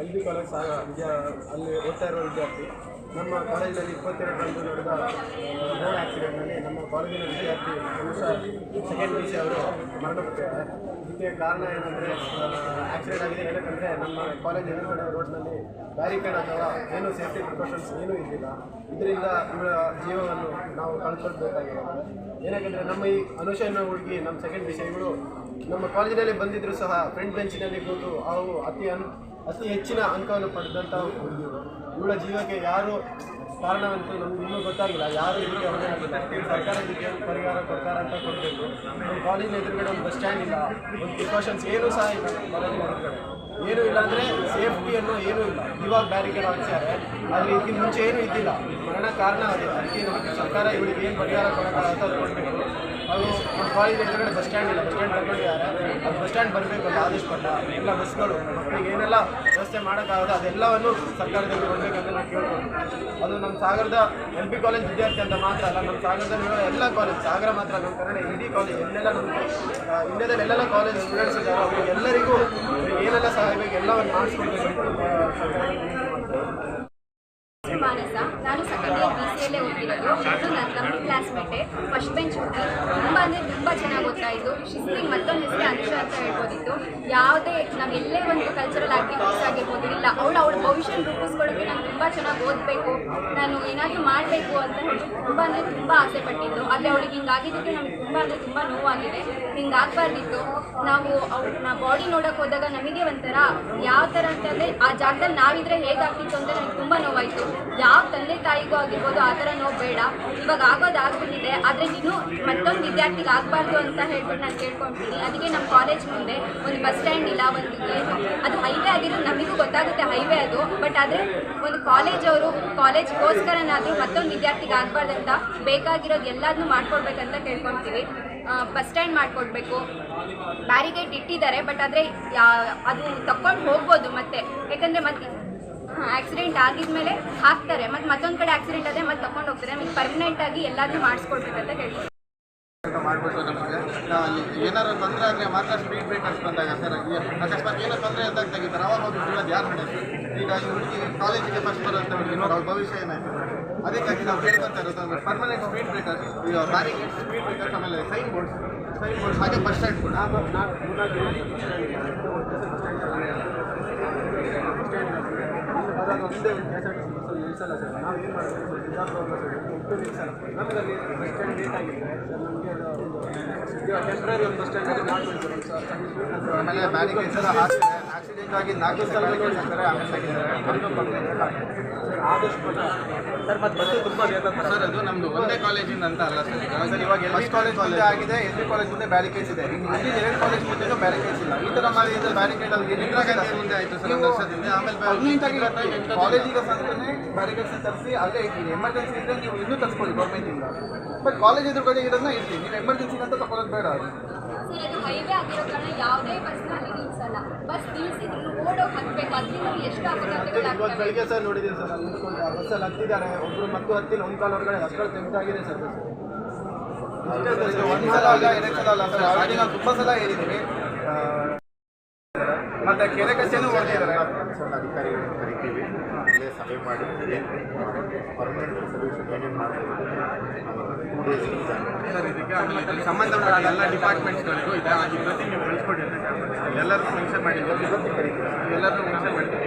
L B college ಸಹ ಅಲ್ಲಿ ಓದ್ತಾ ಇರುವ ವಿದ್ಯಾರ್ಥಿ, ನಮ್ಮ ಕಾಲೇಜಿನಲ್ಲಿ ಇಪ್ಪತ್ತೆರಡರಂದು ನಡೆದ ರೋಡ್ ಆಕ್ಸಿಡೆಂಟ್ನಲ್ಲಿ ನಮ್ಮ ಕಾಲೇಜಿನ ವಿದ್ಯಾರ್ಥಿ ಅನುಷಾ ಸೆಕೆಂಡ್ ಪಿ ಸಿ ಅವರು ಮರಣಪಟ್ಟಿದ್ದಾರೆ ಇದಕ್ಕೆ ಕಾರಣ ಏನಂದರೆ ಆಕ್ಸಿಡೆಂಟ್ ಆಗಿದೆ ಏನಕ್ಕಂದರೆ ನಮ್ಮ ಕಾಲೇಜ್ ಎದುರುಗಡೆ ರೋಡ್ನಲ್ಲಿ ಬ್ಯಾರಿಕೇಡ್ ಅಥವಾ ಏನು ಸೇಫ್ಟಿ ಪ್ರಿಕಾಷನ್ಸ್ ಏನೂ ಇರಲಿಲ್ಲ ಇದರಿಂದ ಇವಳ ಜೀವವನ್ನು ನಾವು ಕಳ್ಕೊಳ್ಬೇಕಾಗಿದೆ ಏನಕ್ಕೆ ನಮ್ಮ ಈ ಅನುಷ ಅನ್ನೋ ಹುಡುಗಿ, ನಮ್ಮ ಸೆಕೆಂಡ್ ವಿಷಯಗಳು ನಮ್ಮ ಕಾಲೇಜಿನಲ್ಲಿ ಬಂದಿದ್ದರೂ ಸಹ ಫ್ರೆಂಡ್ ಬೆಂಚಿನಲ್ಲಿ ಕೂತು ಅವು ಅತಿ ಅನ್, ಅತಿ ಹೆಚ್ಚಿನ ಅಂಕವನ್ನು ಪಡೆದಂಥ ಹುಡುಗಿಗಳು ಇವಳ ಜೀವಕ್ಕೆ ಯಾರು ಕಾರಣವಂತೂ ನಮ್ಗೆ ಇನ್ನೂ ಗೊತ್ತಾಗಿಲ್ಲ. ಯಾರು ಇದಕ್ಕೆ ಹೊಣೆ ಆಗಿಲ್ಲ. ಸರ್ಕಾರ ಇದಕ್ಕೆ ಪರಿಹಾರ ಕೊಡ್ತಾರ ಅಂತ ಕೊಡಬೇಕು. ನಮ್ಮ ಕಾಲೇಜ್ ಎದುರುಗಡೆ ಒಂದು ಬಸ್ ಸ್ಟ್ಯಾಂಡ್ ಇಲ್ಲ. ಒಂದು ಪ್ರಿಕಾಷನ್ಸ್ ಏನೂ ಸಹ ಇಲ್ಲ ನಮ್ಮ ಎದುರುಗಡೆ. ಏನೂ ಇಲ್ಲ ಅಂದರೆ ಸೇಫ್ಟಿ ಅನ್ನೋ ಏನೂ ಇಲ್ಲ. ಇವಾಗ ಬ್ಯಾರಿಕೇಡ್ ಹಾಕ್ಸಿದ್ದಾರೆ ಆದರೆ ಇದಕ್ಕೆ ಮುಂಚೆ ಏನೂ ಇದ್ದಿಲ್ಲ. ಮರಣ ಕಾರಣ ಅದೇ. ಅದಕ್ಕೆ ಸರ್ಕಾರ ಇವರಿಗೆ ಏನು ಪರಿಹಾರ ಕೊಡೋಕ್ಕಾಗುತ್ತೆ ಅದು ಕೊಡಬೇಕು. ಕಾಲೇಜ್ ಎದುರುಗಡೆ ಬಸ್ ಸ್ಟ್ಯಾಂಡ್ ಇಲ್ಲ. ಬಸ್ ಸ್ಟ್ಯಾಂಡ್ ತಗೊಂಡಿದ್ದಾರೆ ಅದು ಬಸ್ ಸ್ಟ್ಯಾಂಡ್ ಬರಬೇಕು ಆದಷ್ಟು ಬೇಡ ಎಲ್ಲ ಬಸ್ಗಳು. ಮಕ್ಕಳಿಗೆ ಏನೆಲ್ಲ ವ್ಯವಸ್ಥೆ ಮಾಡೋಕ್ಕಾಗತ್ತೆ ಅದೆಲ್ಲವನ್ನು ಸರ್ಕಾರದಲ್ಲಿ ಕೊಡಬೇಕಂತ ನಾವು ಕೇಳ್ಕೊಂಡು ಅದು ನಮ್ಮ ಸಾಗರದ ಎಲ್ ಪಿ ಕಾಲೇಜ್ ವಿದ್ಯಾರ್ಥಿ ಅಂತ ಮಾತ್ರ ಅಲ್ಲ, ನಮ್ಮ ಸಾಗರದಲ್ಲಿರೋ ಎಲ್ಲ ಕಾಲೇಜ್, ಸಾಗರ ಮಾತ್ರ ನಮ್ಮ ಕನ್ನಡ ಇಡೀ ಕಾಲೇಜ್, ಎಲ್ಲೆಲ್ಲ ನಮ್ಮ ಇಂಡಿಯಾದಲ್ಲಿ ಎಲ್ಲೆಲ್ಲ ಕಾಲೇಜ್ ಸ್ಟೂಡೆಂಟ್ಸ್ ಇದ್ದಾರೆ. ಅವ್ರಿಗೆ ಎಲ್ಲರಿಗೂ ಏನೆಲ್ಲ ಸಹಾಯ ಬೇಕು ಎಲ್ಲವನ್ನು ಮಾಡಿಸ್ಕೊಡ್ಬೇಕು ಅಂತ ನಮ್ಮ ಸರ್ಕಾರದಲ್ಲಿ ವಿನಂತಿ ಮಾಡ್ತೇವೆ. ಮಾನಸ ನಾನು ಸೆಕೆಂಡ್ ಇಯರ್ ಬಿ ಸಿ ಎಲ್ಲೇ ನನ್ನ ನಮ್ಮ ಕ್ಲಾಸ್ಮೇಟೆ ಫಸ್ಟ್ ಬೆಂಚ್ ಹುಡುಗಿ ತುಂಬ ಅಂದರೆ ತುಂಬ ಚೆನ್ನಾಗಿ ಓದ್ತಾ ಇದ್ದು ಶಿಸ್ತಿಗೆ ಮತ್ತೊಂದು ಹೆಸರು ಅನುಷ ಅಂತ ಹೇಳ್ಬೋದಿತ್ತು. ಯಾವುದೇ ನಾವು ಎಲ್ಲೇ ಒಂದು ಕಲ್ಚರಲ್ ಆಕ್ಟಿವಿಟೀಸ್ ಆಗಿರ್ಬೋದು, ಇಲ್ಲ, ಅವಳು ಅವಳ ಭವಿಷ್ಯ ರೂಪಿಸ್ಕೊಳ್ಳೋಕೆ ನಾನು ತುಂಬ ಚೆನ್ನಾಗಿ ಓದಬೇಕು. ನಾನು ಏನಾದರೂ ಮಾಡಬೇಕು ಅಂತ ಹೇಳಿ ತುಂಬ ಅಂದರೆ ತುಂಬ ಆಸೆ ಪಟ್ಟಿದ್ದು. ಆದರೆ ಅವಳಿಗೆ ಹಿಂಗಾಗಿದ್ದಕ್ಕೆ ನಮಗೆ ತುಂಬ ಅಂದರೆ ತುಂಬ ನೋವಾಗಿದೆ. ಹಿಂಗಾಗಬಾರ್ದಿತ್ತು. ನಾವು ಅವ್ಳನ್ನ ಬಾಡಿ ನೋಡೋಕೆ ಹೋದಾಗ ನಮಗೆ ಒಂಥರ ಯಾವ ಥರ ಅಂತಂದರೆ ಆ ಜಾಗದಲ್ಲಿ ನಾವಿದ್ರೆ ಹೇಗಾಗ್ತಿತ್ತು ಅಂತ ನನಗೆ ತುಂಬ ನೋವಾಯಿತು. ಯಾವ ತಂದೆ ತಾಯಿಗೂ ಆಗಿರ್ಬೋದು ಆ ಥರ ನೋವು ಬೇಡ. ಇವಾಗ ಆಗೋದು ಆಗ್ಬಿಟ್ಟಿದೆ. ಆದರೆ ನೀನು ಮತ್ತೊಂದು ವಿದ್ಯಾರ್ಥಿಗೆ ಆಗಬಾರ್ದು ಅಂತ ಹೇಳ್ಬಿಟ್ಟು ನಾನು ಕೇಳ್ಕೊತೀನಿ. ಅದಕ್ಕೆ ನಮ್ಮ ಕಾಲೇಜ್ ಮುಂದೆ ಒಂದು ಬಸ್ ಸ್ಟ್ಯಾಂಡ್ ಇಲ್ಲ, ಒಂದು ಏನು ಅದು ಹೈವೇ ಆಗಿರೋದು ನಮಗೂ ಗೊತ್ತಾಗುತ್ತೆ ಹೈವೇ ಅದು. ಬಟ್ ಆದರೆ ಒಂದು ಕಾಲೇಜ್ ಅವರು ಕಾಲೇಜ್ಗೋಸ್ಕರನಾದರೂ ಮತ್ತೊಂದು ವಿದ್ಯಾರ್ಥಿಗೆ ಅಂತ ಬೇಕಾಗಿರೋದು ಎಲ್ಲದನ್ನೂ ಮಾಡ್ಕೊಡ್ಬೇಕಂತ ಕೇಳ್ಕೊತೀವಿ. ಬಸ್ ಸ್ಟ್ಯಾಂಡ್ ಮಾಡಿಕೊಡ್ಬೇಕು. ಬ್ಯಾರಿಗೇಟ್ ಇಟ್ಟಿದ್ದಾರೆ, ಬಟ್ ಆದರೆ ಅದು ತಕ್ಕೊಂಡು ಹೋಗ್ಬೋದು ಮತ್ತೆ. ಯಾಕಂದರೆ ಮತ್ತೆ ಆಕ್ಸಿಡೆಂಟ್ ಆಗಿದ್ಮೇಲೆ ಹಾಕ್ತಾರೆ ಮತ್ತು ಮತ್ತೊಂದು ಕಡೆ ಆಕ್ಸಿಡೆಂಟ್ ಅದೇ ಮತ್ತೆ ತಗೊಂಡು ಹೋಗ್ತಾರೆ ನಮಗೆ ಪರ್ಮನೆಂಟ್ ಆಗಿ ಎಲ್ಲಾದ್ರೂ ಮಾಡಿಸ್ಕೊಡ್ಬೇಕಂತ ಅಂತ ಮಾಡ್ಬಿಟ್ಟು ನಮಗೆ ಏನಾದ್ರು ತೊಂದರೆ ಆದರೆ ಮಾತ್ರ ಸ್ಪೀಡ್ ಬ್ರೇಕರ್ಸ್ ಬಂದಾಗ ಸರ್ ಅಕಸ್ಮಾತ್ ಏನೋ ತೊಂದರೆ ಅಂತ ತೆಗಿತಾರೆ ಅವಾಗ ಯಾರು ನಡೆಯುತ್ತೆ ಈಗ ಹುಡುಗಿ ಕಾಲೇಜಿಗೆ ಫಸ್ಟ್ ಹುಡುಗಿ ಅವ್ರ ಭವಿಷ್ಯ ಏನಾಯ್ತು ಅದಕ್ಕಾಗಿ ನಾವು ಕೇಳ್ಕೊಂತ ಇರೋದು ಪರ್ಮನೆಂಟ್ ಸ್ಪೀಡ್ ಬ್ರೇಕರ್ ಈಗ ಬ್ಯಾರಿಕೇಡ್ ಸ್ಪೀಡ್ ಬ್ರೇಕರ್ಸ್ ಆಮೇಲೆ ಸೈನ್ ಬೋರ್ಡ್ಸ್ ಸೈನ್ ಬೋರ್ಡ್ಸ್ ಹಾಗೆ ಬಸ್ ಸ್ಟ್ಯಾಂಡ್ ಕೂಡ ನಾಲ್ಕು ಆಮೇಲೆ ಬ್ಯಾರಿಕೇಡ್ಸ್ ಎಲ್ಲ ಹಾಕಿದೆ ಆಕ್ಸಿಡೆಂಟ್ ಆಗಿ ನಾಲ್ಕು ಸ್ಥಳಗಳಿಗೆ ಸರ್ ಮತ್ತು ಬಸ್ಸು ತುಂಬ ಲೇಟ್ ಸರ್ ಅದು ನಮ್ದು ಒಂದೇ ಕಾಲೇಜಿಂದ ಅಂತ ಅಲ್ಲ ಸರ್. ಈಗ ಇವಾಗ ಎಲ್ ಕಾಲೇಜ್ ಮುಂದೆ ಆಗಿದೆ ಎಸ್ ಬಿ ಕಾಲೇಜ್ ಮುಂದೆ ಬ್ಯಾರಿಕೇಡ್ಸ್ ಇದೆ. ಇಲ್ಲಿ ಎರಡು ಕಾಲೇಜ್ ಮುಂದೆ ಬ್ಯಾರಿಕೇಡ್ಸ್ ಇಲ್ಲ. ಈ ತರ ಮಾಡಿ ಬ್ಯಾರಿಕೇಡ್ ಅಲ್ಲಿ ಇಂದಿರಾ ಗಾಂಧಿ ಮುಂದೆ ಆಯ್ತು ಸರ್ ಒಂದು ವರ್ಷದಿಂದ ಆಮೇಲೆ ಕಾಲೇಜಿಗೆ ಸಂತಾನೆ ಬ್ಯಾರಿಕೇಡ್ಸ್ ತರಿಸಿ ಅಲ್ಲೇ ಇದ್ದೀನಿ ಎಮರ್ಜೆನ್ಸಿ ಇದ್ರೆ ನೀವು ಇನ್ನೂ ತರಿಸ್ಕೊಳ್ಳಿ ಗೌರ್ಮೆಂಟಿಂದ ಬಟ್ ಕಾಲೇಜ್ ಎದುರುಗಡೆ ಇರೋದನ್ನ ಇರ್ತೀನಿ ನೀವು ಎಮರ್ಜೆನ್ಸಿ ಅಂತ ತಗೊಳ್ಳೋದು ಬೇಡ ಅದು. ಸರ್ ಅದು ಹೈವೇ ಆಗಿರೋ ಕಾರಣ ಯಾವುದೇ ಬಸ್ನ ಅಲ್ಲಿ ನಿಲ್ಸಲ್ಲ. ಬಸ್ ನಿಲ್ಸಿದ್ರು ಓಡೋಗಿ ಹತ್ಬೇಕು. ಅದರಿಂದ ಎಷ್ಟು ಇವತ್ತು ಅಪಘಾತಗಳಾಗ್ತವೆ ಬೆಳಿಗ್ಗೆ ಸರ್ ನೋಡಿದ್ದೀನಿ ಸರ್. ಅಲ್ಲಿ ನಿಂತ್ಕೊಂಡು ಆ ಬಸ್ಸಲ್ಲಿ ಹತ್ತಿದ್ದಾರೆ. ಒಬ್ರು ಮತ್ತು ಹತ್ತಿಲ್ಲ ಒಂದು ಕಾಲ ಹೊರಗಡೆ ಅಷ್ಟರಲ್ಲಿ ತೆಗೆದಾಗಿದೆ ಸರ್ ಬಸ್ ಇದು ಒಂದು ಸಲ ಅಲ್ಲ ಎರಡು ಸಲ ಅಲ್ಲ ಸರ್. ಆಲ್ರೆಡಿ ನಾವು ತುಂಬ ಸಲ ಹೇಳಿದ್ದೀವಿ ಆ, ಮತ್ತೆ ಕೆರೆ ಕಚ್ಚೆನೂ ಹೊಡೆದಿದ್ದಾರೆ ಅಧಿಕಾರಿಗಳನ್ನು ಕರಿತೀವಿ. ಅಲ್ಲೇ ಸಭೆ ಮಾಡಿ ಪರ್ಮನೆಂಟ್ ಸೊಲ್ಯೂಷನ್ ಏನೇನು ಸರ್ ಇದಕ್ಕೆ ಸಂಬಂಧಪಟ್ಟ ಎಲ್ಲ ಡಿಪಾರ್ಟ್ಮೆಂಟ್ಸ್ಗಳಿಗೂ ಇದೆ. ಇವತ್ತಿಗೆ ನೀವು ಎಲ್ಲರಿಗೂ ಮೆನ್ಷನ್ ಮಾಡಿದ್ದೀವಿ ಎಲ್ಲರಿಗೂ ಮೆನ್ಷನ್ ಮಾಡಿದ್ದೀವಿ